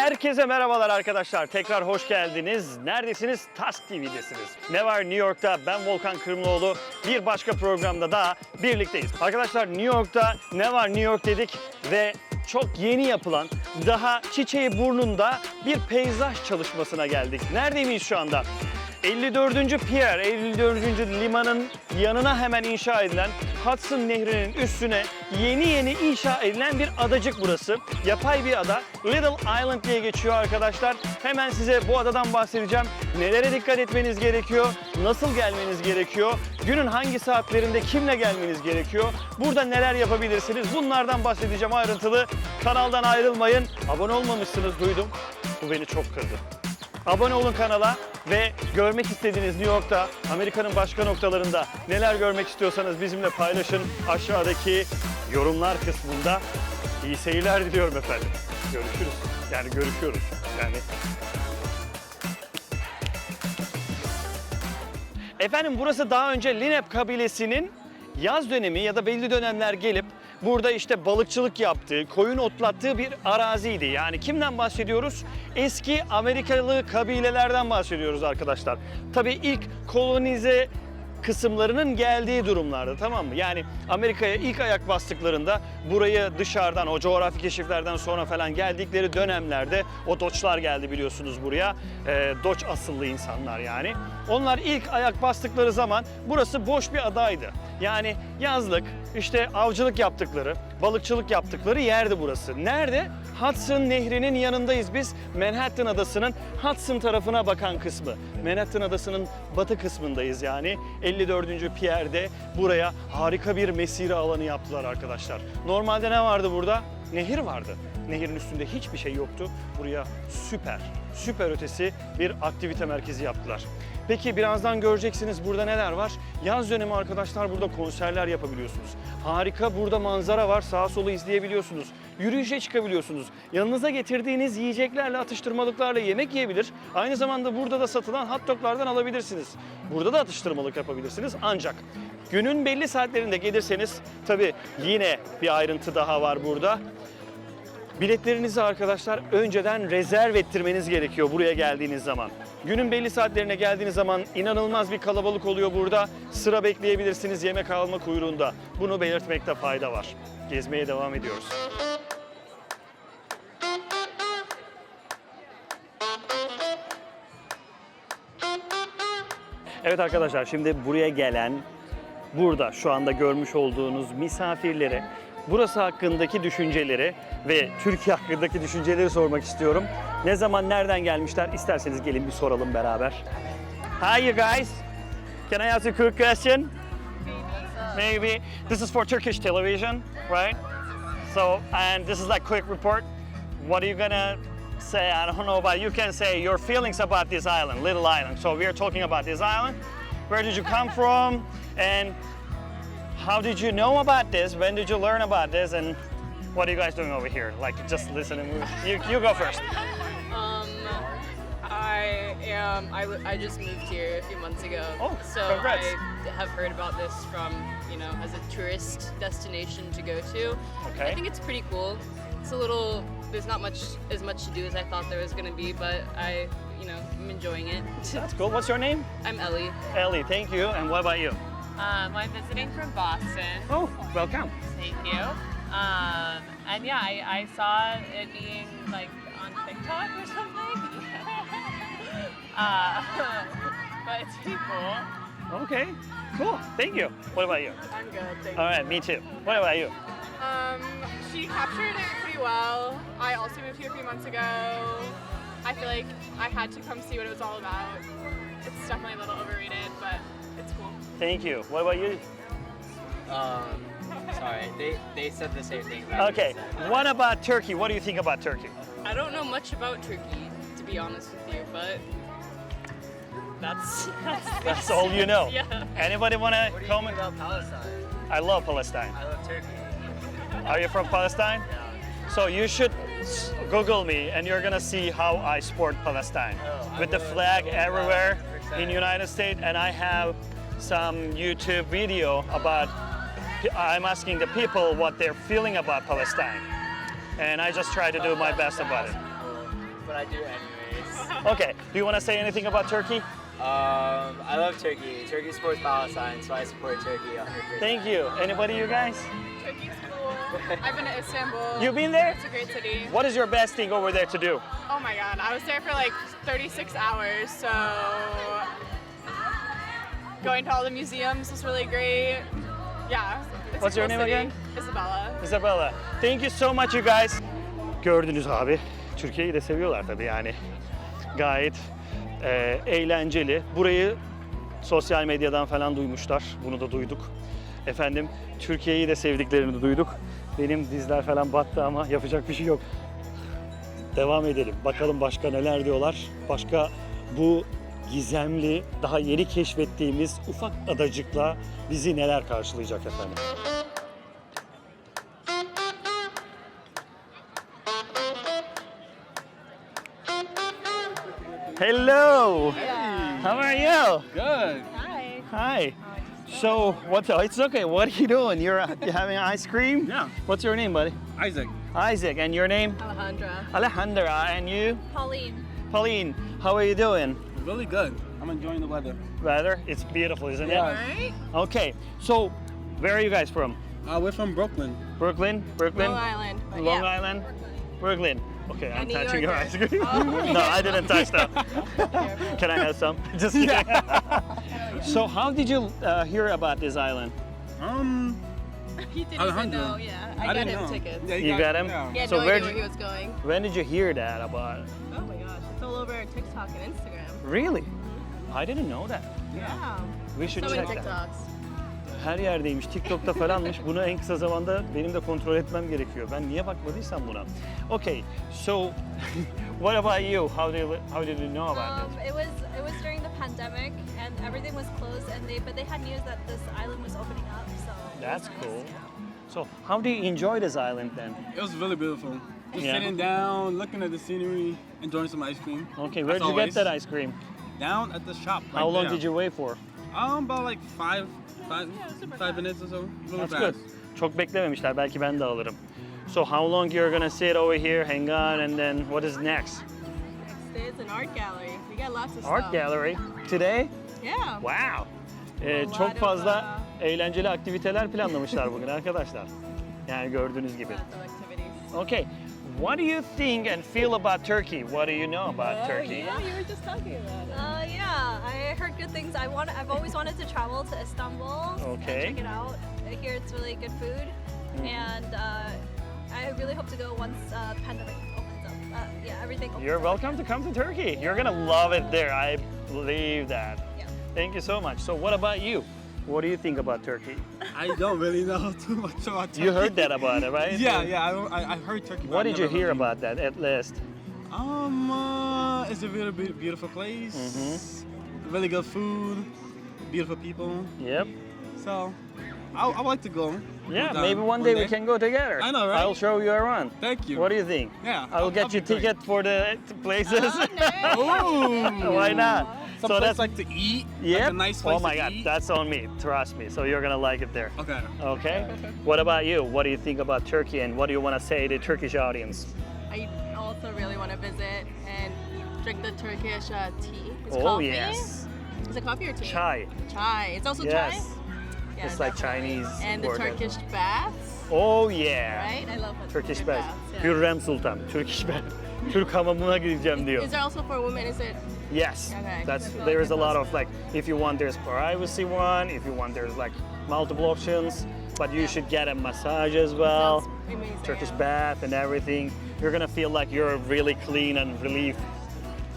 Herkese merhabalar arkadaşlar. Tekrar hoş geldiniz. Neredesiniz? Task TV'desiniz. Ne var New York'ta? Ben Volkan Kırımlıoğlu. Bir başka programda daha birlikteyiz. Arkadaşlar New York'ta ne var New York dedik ve çok yeni yapılan, daha çiçeği burnunda bir peyzaj çalışmasına geldik. Neredeyiz şu anda? 54. Pier, 54. limanın yanına hemen inşa edilen Hudson Nehri'nin üstüne yeni yeni inşa edilen bir adacık burası. Yapay bir ada. Little Island diye geçiyor arkadaşlar. Hemen size bu adadan bahsedeceğim. Nelere dikkat etmeniz gerekiyor? Nasıl gelmeniz gerekiyor? Günün hangi saatlerinde kimle gelmeniz gerekiyor? Burada neler yapabilirsiniz? Bunlardan bahsedeceğim ayrıntılı. Kanaldan ayrılmayın. Abone olmamışsınız duydum. Bu beni çok kırdı. Abone olun kanala ve görmek istediğiniz New York'ta, Amerika'nın başka noktalarında neler görmek istiyorsanız bizimle paylaşın. Aşağıdaki yorumlar kısmında iyi seyirler diliyorum efendim. Görüşürüz. Yani görüşüyoruz. Yani Efendim burası daha önce Linep kabilesinin yaz dönemi ya da belli dönemler gelip burada işte balıkçılık yaptığı, koyun otlattığı bir araziydi. Yani kimden bahsediyoruz? Eski Amerikalı kabilelerden bahsediyoruz arkadaşlar. Tabii ilk kolonize kısımlarının geldiği durumlarda tamam mı? Yani Amerika'ya ilk ayak bastıklarında burayı dışarıdan o coğrafi keşiflerden sonra falan geldikleri dönemlerde o Doçlar geldi biliyorsunuz buraya. Ee, Doç asıllı insanlar yani. Onlar ilk ayak bastıkları zaman burası boş bir adaydı. Yani yazlık işte avcılık yaptıkları, balıkçılık yaptıkları yerdi burası. Nerede? Hudson Nehri'nin yanındayız biz. Manhattan Adası'nın Hudson tarafına bakan kısmı. Manhattan Adası'nın batı kısmındayız yani. 54. Pier'de buraya harika bir mesire alanı yaptılar arkadaşlar. Normalde ne vardı burada? Nehir vardı. Nehirin üstünde hiçbir şey yoktu. Buraya süper, süper ötesi bir aktivite merkezi yaptılar. Peki birazdan göreceksiniz burada neler var. Yaz dönemi arkadaşlar burada konserler yapabiliyorsunuz. Harika burada manzara var. Sağa solu izleyebiliyorsunuz. Yürüyüşe çıkabiliyorsunuz. Yanınıza getirdiğiniz yiyeceklerle, atıştırmalıklarla yemek yiyebilir. Aynı zamanda burada da satılan hot doglardan alabilirsiniz. Burada da atıştırmalık yapabilirsiniz. Ancak günün belli saatlerinde gelirseniz tabii yine bir ayrıntı daha var burada. Biletlerinizi arkadaşlar önceden rezerv ettirmeniz gerekiyor buraya geldiğiniz zaman. Günün belli saatlerine geldiğiniz zaman inanılmaz bir kalabalık oluyor burada. Sıra bekleyebilirsiniz yemek alma kuyruğunda. Bunu belirtmekte fayda var. Gezmeye devam ediyoruz. Evet arkadaşlar şimdi buraya gelen burada şu anda görmüş olduğunuz misafirlere burası hakkındaki düşünceleri ve Türkiye hakkındaki düşünceleri sormak istiyorum. Ne zaman nereden gelmişler isterseniz gelin bir soralım beraber. Hi you guys. Can I ask a quick question? Maybe. This is for Turkish television, right? So, and this is like quick report. What are you gonna say? I don't know about. You can say your feelings about this island, Little Island. So we are talking about this island. Where did you come from? And how did you know about this? When did you learn about this? And what are you guys doing over here? Like just listening. You, you go first. Um, I am. I, I just moved here a few months ago. Oh, so congrats. I have heard about this from you know as a tourist destination to go to. Okay. I think it's pretty cool. It's a little. There's not much as much to do as I thought there was gonna be, but I you know I'm enjoying it. That's cool. What's your name? I'm Ellie. Ellie. Thank you. And what about you? Um, I'm visiting from Boston. Oh, welcome. Thank you. Um, and yeah, I, I saw it being like on TikTok or something. uh, but it's pretty cool. Okay. Cool. Thank you. What about you? I'm good. Thank All right. Me too. What about you? Um, she captured it pretty well. I also moved here a few months ago. I feel like I had to come see what it was all about. It's definitely a little overrated, but it's cool. Thank you. What about you? Um, sorry, they, they said the same thing. Okay. What about Turkey? What do you think about Turkey? I don't know much about Turkey to be honest with you, but that's that's, That's all you know. Yeah. Anybody want to What do you think comment? about Palestine? I love Palestine. I love Turkey. Are you from Palestine? Yeah. So you should Google me, and you're gonna see how I support Palestine Oh, I with the will- flag everywhere follow. In United States, and I have some YouTube video about. I'm asking the people what they're feeling about Palestine, and I just try to do my best about it. But I do anyways. Okay. Do you want to say anything about Turkey? Um, I love Turkey. Turkey supports Palestine, so I support Turkey 100%. Thank you. Anybody, you guys? Turkey's cool. I've been to Istanbul. You've been there? It's a great city. What is your best thing over there to do? Oh my god, I was there for like 36 hours, so going to all the museums was really great. Yeah. it's a What's your cool name city. again? Isabella. Isabella. Thank you so much you guys. Gördünüz abi. Türkiye'yi de seviyorlar tabii yani. Gayet e, eğlenceli. Burayı sosyal medyadan falan duymuşlar. Bunu da duyduk. Efendim Türkiye'yi de sevdiklerini de duyduk. Benim dizler falan battı ama yapacak bir şey yok. Devam edelim. Bakalım başka neler diyorlar. Başka bu gizemli, daha yeni keşfettiğimiz ufak adacıkla bizi neler karşılayacak efendim. Hello. How are you? Good. Hi. Hi. So what's what? It's okay. What are you doing? You're, uh, you having ice cream? Yeah. What's your name, buddy? Isaac. Isaac. And your name? Alejandra. Alejandra. And you? Pauline. Pauline. How are you doing? Really good. I'm enjoying the weather. Weather? It's beautiful, isn't Yeah. it? Okay. So, where are you guys from? Uh, we're from Brooklyn. Brooklyn? Brooklyn? Long Island. but Long yeah. Island? Brooklyn. Okay, I'm New touching your Yorker. ice cream. no, I didn't touch that. Can I have some? Just kidding. so, how did you uh, hear about this island? Um, He didn't Alejandro. even know, yeah. I, I got didn't him know. tickets. Yeah, You got him? Yeah. He had So no where'd idea where he was going. When did you hear that about? Oh my gosh, it's all over TikTok and Instagram. Really? I didn't know that. Yeah. We should So many check that. TikToks. Her yerdeymiş. TikTok'ta falanmış. Bunu en kısa zamanda benim de kontrol etmem gerekiyor. Ben niye bakmadıysam buna. Okay, so what about you? How did you, how did you know about Um, this? it was it was during the pandemic and everything was closed and they but they had news that this island was opening up so That's nice, cool. yeah. So how do you enjoy this island then? It was really beautiful. Just Yeah. sitting down, looking at the scenery, enjoying some ice cream. Okay, where did you get that ice cream? Down at the shop. How long there. did you wait for? Um, about like five, five, five minutes or so. That's fast. good. Çok beklememişler. Belki ben de alırım. So how long you're gonna sit over here, hang on, and then what is next? Next is an art gallery. We got lots of Art stuff. gallery. Today? Yeah. Wow. Ee, A lot çok of, fazla uh, eğlenceli aktiviteler planlamışlar bugün arkadaşlar. Yani gördüğünüz gibi. Lots of activities. Okay. What do you think and feel about Turkey? What do you know about Turkey? Yeah, you were just talking about it. Uh, yeah, I heard good things. I want. I've always wanted to travel to Istanbul Okay. and check it out. I hear it's really good food, and uh, I really hope to go once uh, pandemic opens up. Uh, yeah, everything. Opens You're up. welcome to come to Turkey. You're gonna love it there. I believe that. Yeah. Thank you so much. So what about you? What do you think about Turkey? I don't really know too much about Turkey. You heard that about it, right? yeah, yeah. I, don't- I, I heard Turkey. What did you hear really- about that at least? Um, uh, it's a really be- beautiful place. Mm-hmm. Really good food, beautiful people. Yep. So, I, I would like to go. Yeah, with, uh, maybe one day we can go together. I know, right? I'll show you around. Thank you. What do you think? Yeah, I'll I'll- get I'll you be great. ticket for the places. Ooh. Why not? Some so place that's like to eat. yep. Like a nice place oh my to god, eat. that's on me. Trust me. So you're gonna like it there. Okay. Okay. what about you? What do you think about Turkey and what do you want to say to the Turkish audience? I also really want to visit and drink the Turkish uh, tea. It's oh coffee. yes. Is it coffee or tea? Chai. Chai. It's also Yes. chai. Yeah, It's like. Chinese And the word. Turkish baths, Oh yeah. right? I love Turkish Turkish bath. baths. yeah. Hürrem Sultan. Turkish bath. Türk hamamına gideceğim diyor. Is there also for women? Is it? Yes, Okay. that's there is a lot of like if you want there's privacy one, if you want there's like multiple options, but you Yeah. should get a massage as well, amazing, Turkish yeah. bath and everything. You're gonna feel like you're really clean and relieved.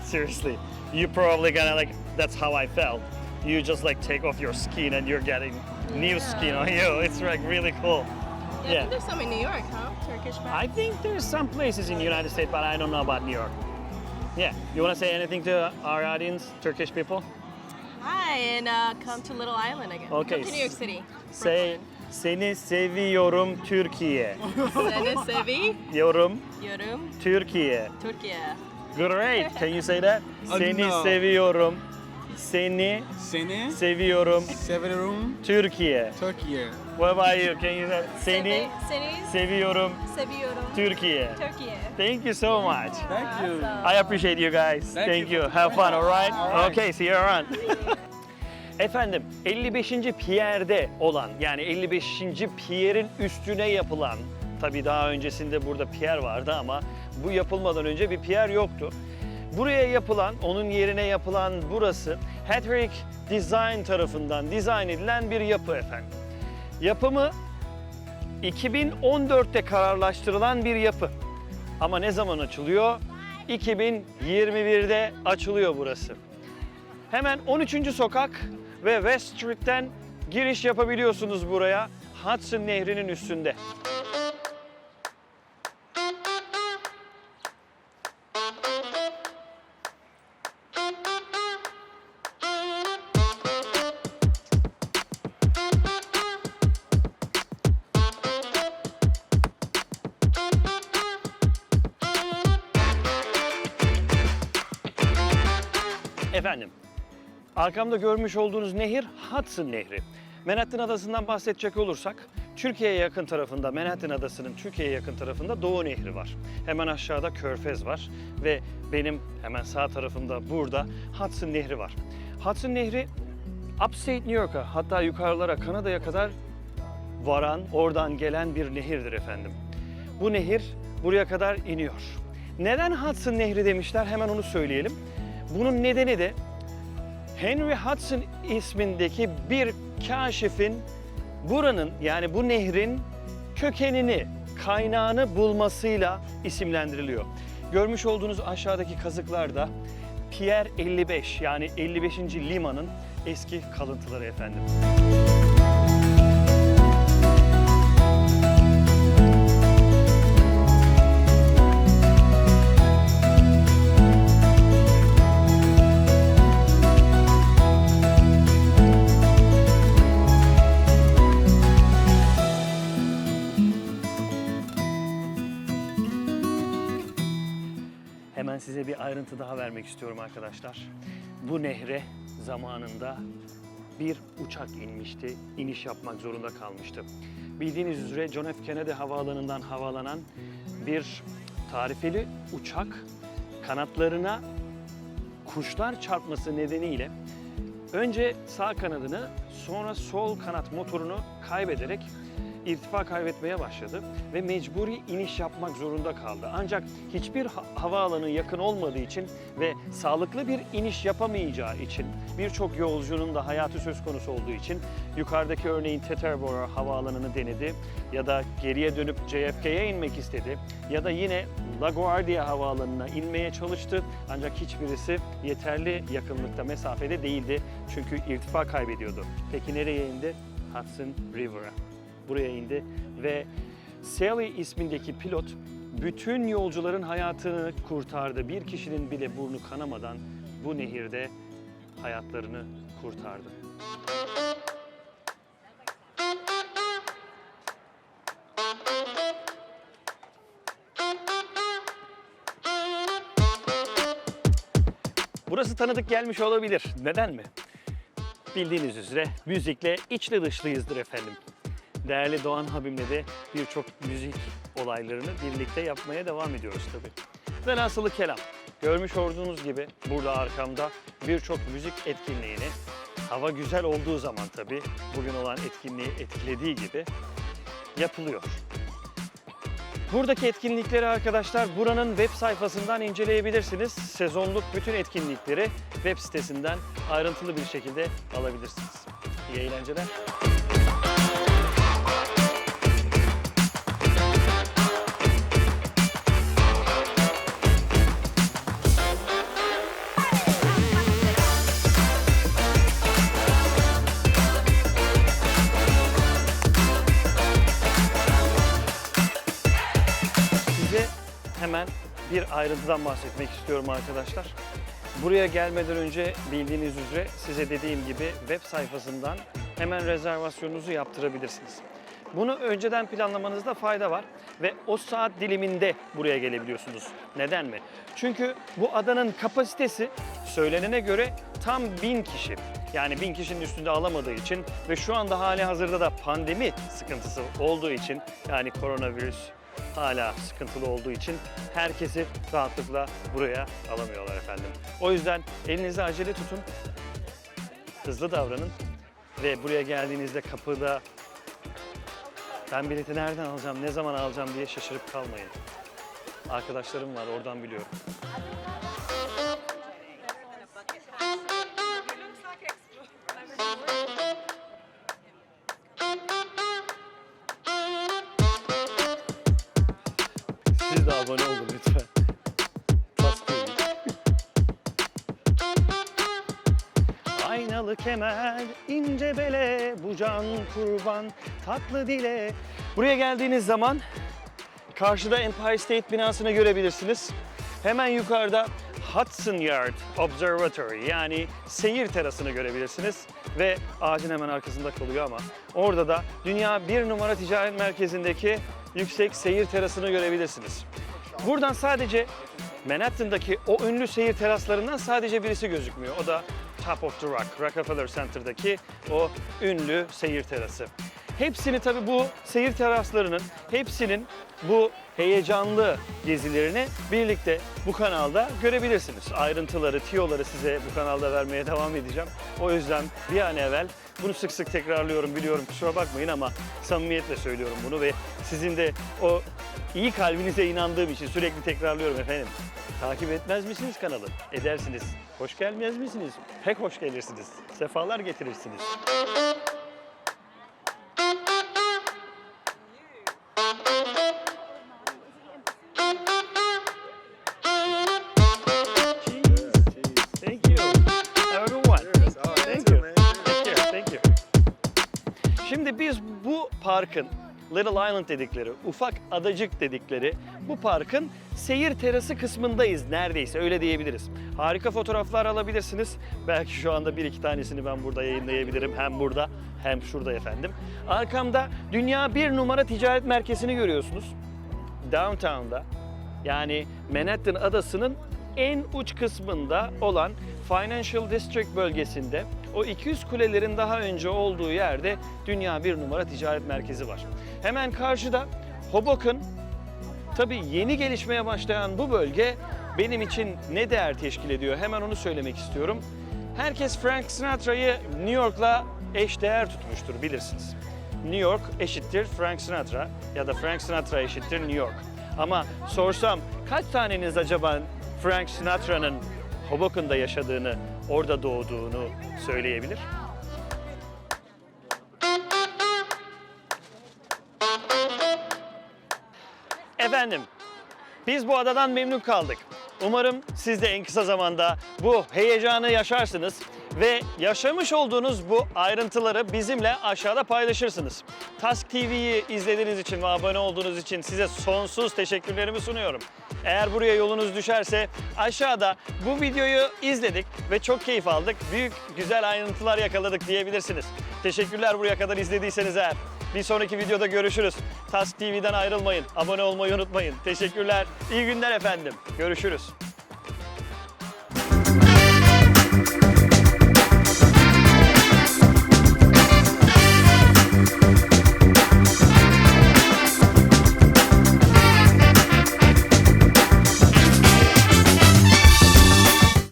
Seriously, you're probably gonna like that's how I felt. You just like take off your skin and you're getting new skin on you. It's like really cool. Yeah, I Yeah. think there's some in New York, huh? Turkish baths. I think there's some places in the United States, but I don't know about New York. Yeah, you wanna say anything to our audience, Turkish people? Hi, and uh, come to Little Island again. Okay. Come to New York City. Say seni seviyorum Türkiye. Seni sevi, Yorum Türkiye. Türkiye. Great. Can you say that? Oh, Seni no. seviyorum Seni Seni seviyorum seviyorum Türkiye. Türkiye. What about you? Can you say seni Seni seviyorum seviyorum. Türkiye? Türkiye. Thank you so much. Thank you. I appreciate you guys. Thank, Thank you. you. Have fun, all right? All right. Okay, see you around. Efendim 55. Pierre'de olan yani 55. Pierre'in üstüne yapılan tabii daha öncesinde burada Pierre vardı ama bu yapılmadan önce bir Pierre yoktu. Buraya yapılan, onun yerine yapılan burası Hattrick Design tarafından dizayn edilen bir yapı efendim. Yapımı 2014'te kararlaştırılan bir yapı. Ama ne zaman açılıyor? 2021'de açılıyor burası. Hemen 13. sokak ve West Street'ten giriş yapabiliyorsunuz buraya. Hudson Nehri'nin üstünde. Efendim, arkamda görmüş olduğunuz nehir Hudson Nehri. Manhattan Adası'ndan bahsedecek olursak, Türkiye'ye yakın tarafında, Manhattan Adası'nın Türkiye'ye yakın tarafında Doğu Nehri var. Hemen aşağıda Körfez var ve benim hemen sağ tarafımda burada Hudson Nehri var. Hudson Nehri Upstate New York'a hatta yukarılara Kanada'ya kadar varan, oradan gelen bir nehirdir efendim. Bu nehir buraya kadar iniyor. Neden Hudson Nehri demişler hemen onu söyleyelim. Bunun nedeni de Henry Hudson ismindeki bir kaşifin buranın yani bu nehrin kökenini, kaynağını bulmasıyla isimlendiriliyor. Görmüş olduğunuz aşağıdaki kazıklarda Pier 55 yani 55. limanın eski kalıntıları efendim. Hemen size bir ayrıntı daha vermek istiyorum arkadaşlar. Bu nehre zamanında bir uçak inmişti, iniş yapmak zorunda kalmıştı. Bildiğiniz üzere John F. Kennedy havaalanından havalanan bir tarifeli uçak kanatlarına kuşlar çarpması nedeniyle önce sağ kanadını sonra sol kanat motorunu kaybederek irtifa kaybetmeye başladı ve mecburi iniş yapmak zorunda kaldı. Ancak hiçbir ha- havaalanı yakın olmadığı için ve sağlıklı bir iniş yapamayacağı için birçok yolcunun da hayatı söz konusu olduğu için yukarıdaki örneğin Teterboro havaalanını denedi ya da geriye dönüp JFK'ye inmek istedi ya da yine LaGuardia havaalanına inmeye çalıştı ancak hiçbirisi yeterli yakınlıkta mesafede değildi çünkü irtifa kaybediyordu. Peki nereye indi? Hudson River'a buraya indi ve Sally ismindeki pilot bütün yolcuların hayatını kurtardı. Bir kişinin bile burnu kanamadan bu nehirde hayatlarını kurtardı. Burası tanıdık gelmiş olabilir. Neden mi? Bildiğiniz üzere müzikle içli dışlıyızdır efendim. Değerli Doğan abimle de birçok müzik olaylarını birlikte yapmaya devam ediyoruz tabii. Velhasılı kelam. Görmüş olduğunuz gibi burada arkamda birçok müzik etkinliğini hava güzel olduğu zaman tabii bugün olan etkinliği etkilediği gibi yapılıyor. Buradaki etkinlikleri arkadaşlar buranın web sayfasından inceleyebilirsiniz. Sezonluk bütün etkinlikleri web sitesinden ayrıntılı bir şekilde alabilirsiniz. İyi eğlenceler. Ayrıntıdan bahsetmek istiyorum arkadaşlar. Buraya gelmeden önce bildiğiniz üzere size dediğim gibi web sayfasından hemen rezervasyonunuzu yaptırabilirsiniz. Bunu önceden planlamanızda fayda var ve o saat diliminde buraya gelebiliyorsunuz. Neden mi? Çünkü bu adanın kapasitesi söylenene göre tam 1000 kişi. Yani 1000 kişinin üstünde alamadığı için ve şu anda hali hazırda da pandemi sıkıntısı olduğu için yani koronavirüs hala sıkıntılı olduğu için herkesi rahatlıkla buraya alamıyorlar efendim. O yüzden elinizi acele tutun, hızlı davranın ve buraya geldiğinizde kapıda ben bileti nereden alacağım, ne zaman alacağım diye şaşırıp kalmayın. Arkadaşlarım var, oradan biliyorum. İnce bele, bu can kurban, tatlı dile. Buraya geldiğiniz zaman karşıda Empire State binasını görebilirsiniz. Hemen yukarıda Hudson Yard Observatory yani seyir terasını görebilirsiniz. Ve ağacın hemen arkasında kalıyor ama orada da dünya bir numara ticaret merkezindeki yüksek seyir terasını görebilirsiniz. Buradan sadece Manhattan'daki o ünlü seyir teraslarından sadece birisi gözükmüyor. O da Top of the Rock, Rockefeller Center'daki o ünlü seyir terası. Hepsini tabii bu seyir teraslarının hepsinin bu heyecanlı gezilerini birlikte bu kanalda görebilirsiniz. Ayrıntıları, tiyoları size bu kanalda vermeye devam edeceğim. O yüzden bir an evvel bunu sık sık tekrarlıyorum biliyorum kusura bakmayın ama samimiyetle söylüyorum bunu ve sizin de o iyi kalbinize inandığım için sürekli tekrarlıyorum efendim. Takip etmez misiniz kanalı? Edersiniz. Hoş gelmez misiniz? Pek hoş gelirsiniz. Sefalar getirirsiniz. Şimdi biz bu parkın Little Island dedikleri, ufak adacık dedikleri bu parkın seyir terası kısmındayız neredeyse öyle diyebiliriz. Harika fotoğraflar alabilirsiniz. Belki şu anda bir iki tanesini ben burada yayınlayabilirim. Hem burada hem şurada efendim. Arkamda dünya bir numara ticaret merkezini görüyorsunuz. Downtown'da yani Manhattan adasının en uç kısmında olan Financial District bölgesinde o 200 kulelerin daha önce olduğu yerde dünya bir numara ticaret merkezi var. Hemen karşıda Hoboken Tabii yeni gelişmeye başlayan bu bölge benim için ne değer teşkil ediyor? Hemen onu söylemek istiyorum. Herkes Frank Sinatra'yı New York'la eşdeğer tutmuştur bilirsiniz. New York eşittir Frank Sinatra ya da Frank Sinatra eşittir New York. Ama sorsam kaç taneniz acaba Frank Sinatra'nın Hoboken'da yaşadığını, orada doğduğunu söyleyebilir? Efendim, biz bu adadan memnun kaldık. Umarım siz de en kısa zamanda bu heyecanı yaşarsınız ve yaşamış olduğunuz bu ayrıntıları bizimle aşağıda paylaşırsınız. Task TV'yi izlediğiniz için ve abone olduğunuz için size sonsuz teşekkürlerimi sunuyorum. Eğer buraya yolunuz düşerse aşağıda bu videoyu izledik ve çok keyif aldık. Büyük güzel ayrıntılar yakaladık diyebilirsiniz. Teşekkürler buraya kadar izlediyseniz eğer. Bir sonraki videoda görüşürüz. Task TV'den ayrılmayın. Abone olmayı unutmayın. Teşekkürler. İyi günler efendim. Görüşürüz.